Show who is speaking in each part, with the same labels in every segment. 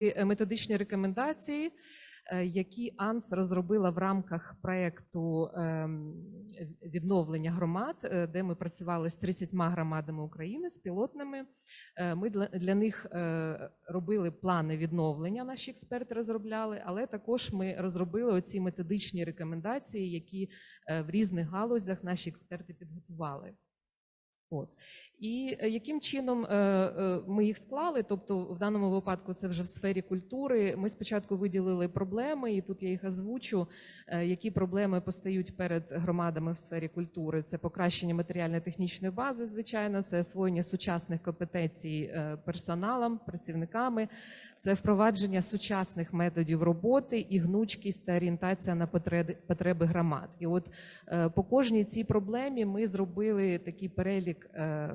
Speaker 1: е, методичні рекомендації, е, які АНС розробила в рамках проекту ем, відновлення громад, е, де ми працювали з 30 громадами України з пілотними. Ми для, них робили плани відновлення. Наші експерти розробляли, але також ми розробили оці методичні рекомендації, які в різних галузях наші експерти підготували. От. І е, яким чином е, е, ми їх склали? Тобто, в даному випадку це вже в сфері культури. Ми спочатку виділили проблеми, і тут я їх озвучу. Які проблеми постають перед громадами в сфері культури? Це покращення матеріально-технічної бази, звичайно, це освоєння сучасних компетенцій персоналом, працівниками, це впровадження сучасних методів роботи і гнучкість та орієнтація на потреби, потреби громад. І от е, по кожній цій проблемі ми зробили такий перелік, е,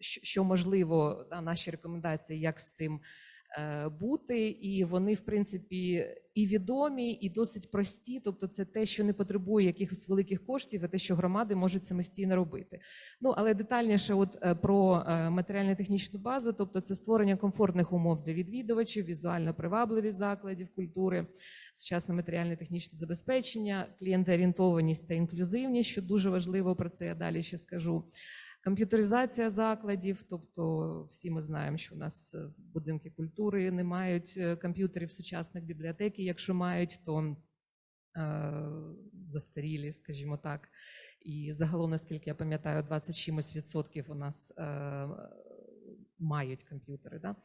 Speaker 1: що можливо, наші рекомендації, як з цим бути. І вони, в принципі, і відомі, і досить прості. Тобто, це те, що не потребує якихось великих коштів, а те, що громади можуть самостійно робити. Ну але детальніше, от е, про е, матеріально-технічну базу, тобто це створення комфортних умов для відвідувачів, візуально привабливість закладів культури, сучасне матеріально-технічне забезпечення, клієнтоорієнтованість та інклюзивність, що дуже важливо про це я далі ще скажу. Комп'ютеризація закладів, тобто всі ми знаємо, що у нас е, будинки культури не мають е, комп'ютерів сучасних бібліотеки. Якщо мають, то е, застарілі, скажімо так. І загалом, наскільки я пам'ятаю, 20 чимось відсотків у нас мають комп'ютери. Да?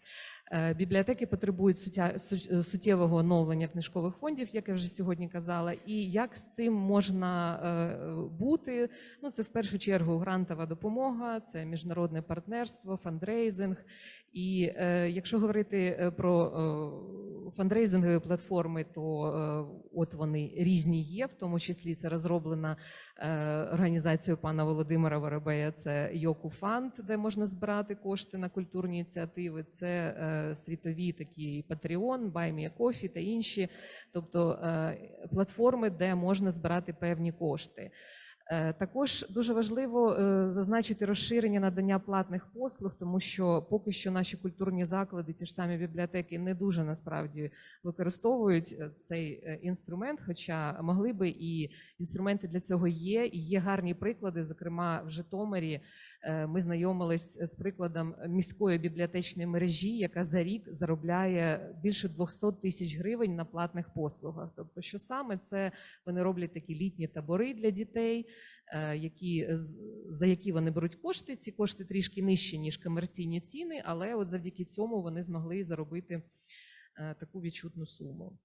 Speaker 1: Е, Бібліотеки потребують суття- су- суттєвого оновлення книжкових фондів, як я вже сьогодні казала. І як з цим можна е, бути? Ну, це в першу чергу грантова допомога, це міжнародне партнерство, фандрейзинг. І е, якщо говорити е, про е, фандрейзингові платформи, то е, от вони різні є, в тому числі це розроблена е, організацією пана Володимира Воробея. Це Йоку Фанд, де можна збирати кошти на культурні ініціативи. Це е, світові такі Patreon, a Coffee та інші, тобто е, платформи, де можна збирати певні кошти. Е, Також дуже важливо е, зазначити розширення надання платних послуг, тому що поки що наші культурні заклади, ті ж самі бібліотеки, не дуже насправді використовують е, цей інструмент, хоча могли би і інструменти для цього є. І є гарні приклади. Зокрема, в Житомирі ми знайомились з прикладом міської бібліотечної мережі, яка за рік заробляє більше 200 тисяч гривень на платних послугах. Тобто, що саме це вони роблять такі літні табори для дітей, які за які вони беруть кошти. Ці кошти трішки нижчі ніж комерційні ціни, але от завдяки цьому вони змогли заробити е, таку відчутну суму.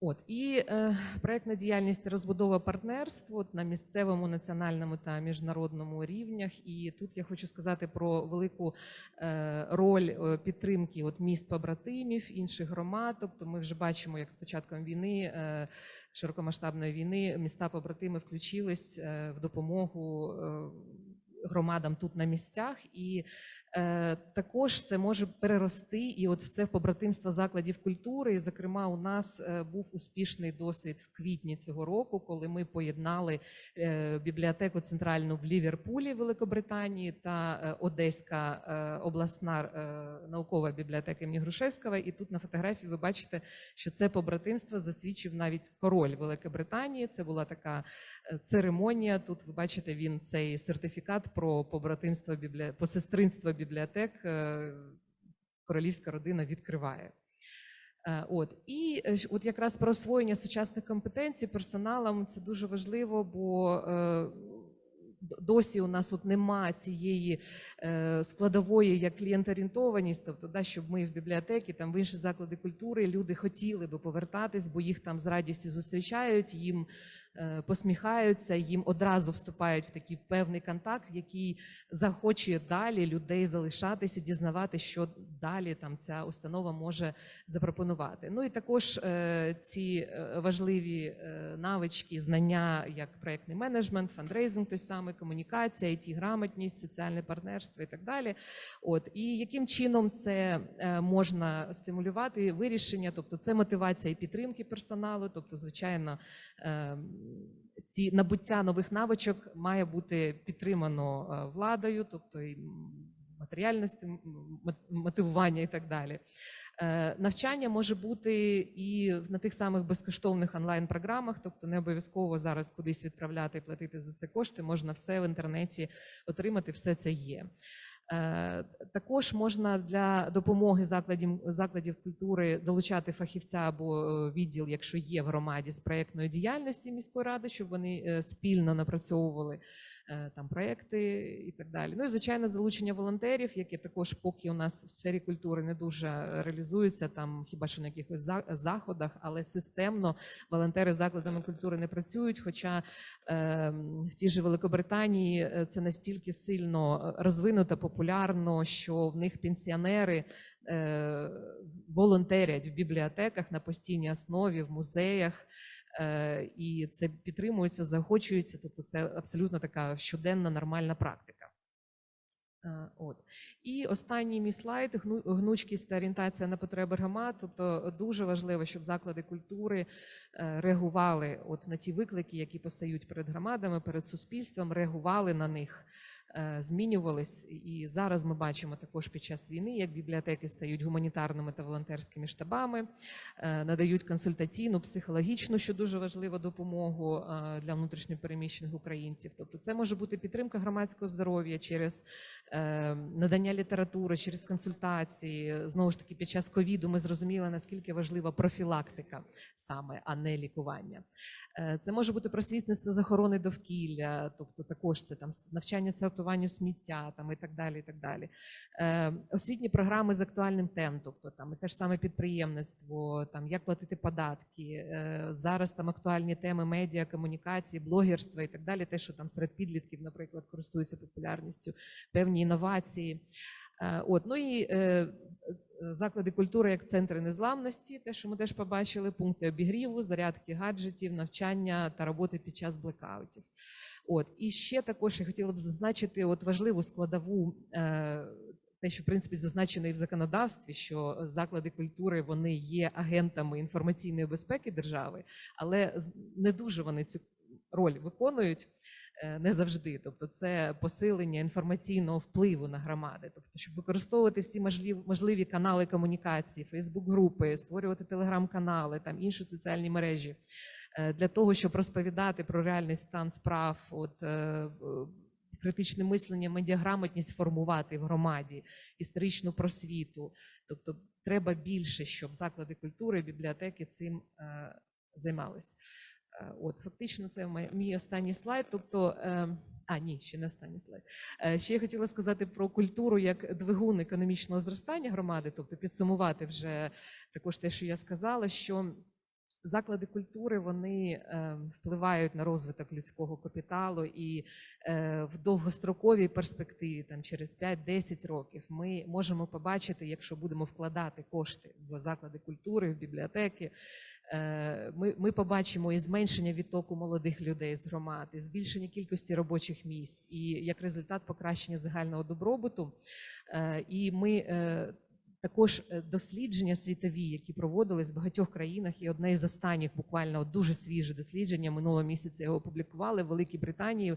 Speaker 1: От і е, проектна діяльність розбудова партнерств от, на місцевому, національному та міжнародному рівнях. І тут я хочу сказати про велику е, роль е, підтримки от міст побратимів, інших громад. Тобто, ми вже бачимо, як з початком війни, е, широкомасштабної війни, міста побратими включились е, в допомогу. Е, Громадам тут на місцях, і е, також це може перерости, і от в це побратимство закладів культури. І, зокрема, у нас е, був успішний досвід в квітні цього року, коли ми поєднали е, бібліотеку центральну в Ліверпулі, Великобританії, та е, Одеська е, обласна е, наукова бібліотека імені Грушевського. І тут на фотографії ви бачите, що це побратимство засвідчив навіть король Великобританії. Це була така е, церемонія. Тут ви бачите він цей сертифікат про побратимство біблі... посестринство бібліотек. е, Королівська родина відкриває. Е, От і е, от якраз про освоєння сучасних компетенцій персоналом це дуже важливо, бо досі у нас от нема цієї складової як клієнторієнтованість, тобто да, щоб ми в бібліотеки, там в інші заклади культури люди хотіли би повертатись, бо їх там з радістю зустрічають, їм посміхаються, їм одразу вступають в такий певний контакт, який захоче далі людей залишатися, дізнавати, що далі там ця установа може запропонувати. Ну і також е, ці е, важливі е, навички, знання, як проектний менеджмент, фандрейзинг, той самий комунікація, it грамотність, соціальне партнерство і так далі. От і яким чином це е, можна стимулювати вирішення, тобто це мотивація і підтримки персоналу, тобто, звичайно. Ці набуття нових навичок має бути підтримано е, владою, тобто і м, матеріальне стим- м- мотивування і так далі. Е, Навчання може бути і на тих самих безкоштовних онлайн-програмах, тобто не обов'язково зараз кудись відправляти і платити за це кошти. Можна все в інтернеті отримати, все це є. Е, Також можна для допомоги закладів, закладів культури долучати фахівця або е, відділ, якщо є в громаді з проєктної діяльності міської ради, щоб вони е, спільно напрацьовували там проекти і так далі. Ну і звичайно, залучення волонтерів, які також поки у нас в сфері культури не дуже реалізуються, там хіба що на якихось за- заходах, але системно волонтери закладами культури не працюють. Хоча е, в тій же Великобританії е, це настільки сильно е, розвинуто, популярно, що в них пенсіонери е, волонтерять в бібліотеках на постійній основі, в музеях. Е, і це підтримується, заохочується. Тобто, це абсолютно така щоденна нормальна практика. Е, От і останній мій слайд гну- гнучкість та орієнтація на потреби громад. Тобто дуже важливо, щоб заклади культури е, реагували от на ті виклики, які постають перед громадами, перед суспільством, реагували на них, змінювались. І зараз ми бачимо також під час війни, як бібліотеки стають гуманітарними та волонтерськими штабами, е, надають консультаційну, психологічну, що дуже важливо, допомогу е, для внутрішньопереміщених українців. Тобто, це може бути підтримка громадського здоров'я через е, надання літератури, через консультації. Знову ж таки, під час ковіду ми зрозуміли, наскільки важлива профілактика саме, а не лікування. Е, Це може бути просвітництво з охорони довкілля, тобто також це там навчання сортуванню сміття, там і так далі. І так далі. Е, Освітні програми з актуальним тем, тобто там і те ж саме підприємництво, там як платити податки. е, Зараз там актуальні теми медіа, комунікації, блогерства і так далі. Те, що там серед підлітків, наприклад, користуються популярністю, певні інновації. Е, От ну і е, заклади культури як центри незламності, те, що ми теж побачили, пункти обігріву, зарядки гаджетів, навчання та роботи під час блекаутів. От і ще також я хотіла б зазначити от важливу складову. Е, те, що в принципі зазначено і в законодавстві, що заклади культури вони є агентами інформаційної безпеки держави, але не дуже вони цю роль виконують е, не завжди. Тобто, це посилення інформаційного впливу на громади, тобто, щоб використовувати всі можливі, канали комунікації, Фейсбук-групи, створювати телеграм-канали, там інші соціальні мережі для того, щоб розповідати про реальний стан справ. От е, критичне мислення, медіаграмотність формувати в громаді, історичну просвіту. Тобто треба більше, щоб заклади культури, бібліотеки цим е, займались. Е, От фактично, це мій, останній слайд. Тобто, е, а ні, ще не останній слайд. Е, ще я хотіла сказати про культуру як двигун економічного зростання громади, тобто підсумувати вже також те, що я сказала, що заклади культури вони е, впливають на розвиток людського капіталу, і е, в довгостроковій перспективі, там через 5-10 років, ми можемо побачити, якщо будемо вкладати кошти в заклади культури, в бібліотеки. е, Ми, ми побачимо і зменшення відтоку молодих людей з громад, і збільшення кількості робочих місць, і як результат покращення загального добробуту. І ми також е, дослідження світові, які проводились в багатьох країнах, і одне із останніх, буквально от дуже свіже дослідження минулого місяця його опублікували в Великій Британії.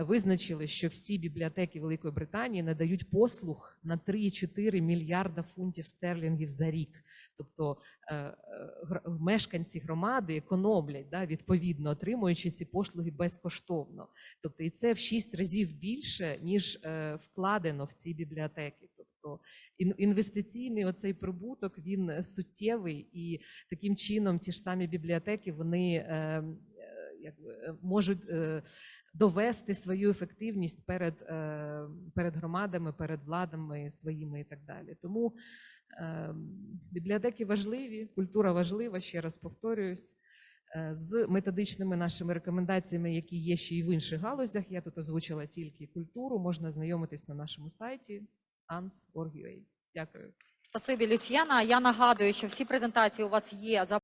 Speaker 1: е, Визначили, що всі бібліотеки Великої Британії надають послуг на 3,4 мільярда фунтів стерлінгів за рік. Тобто е, мешканці громади економлять да, відповідно, отримуючи ці послуги безкоштовно. Тобто, і це в 6 разів більше ніж вкладено в ці бібліотеки. Тобто інвестиційний оцей прибуток він е, суттєвий, і таким чином ті ж самі бібліотеки вони е, е, якби, можуть довести свою ефективність перед, перед громадами, перед владами своїми і так далі. Тому бібліотеки важливі, культура важлива, ще раз повторююсь. З методичними нашими рекомендаціями, які є ще й в інших галузях, я тут озвучила тільки культуру, можна знайомитись на нашому сайті ans.org.ua. Дякую.
Speaker 2: Спасибі, Люсьяна. Я нагадую, що всі презентації у вас є за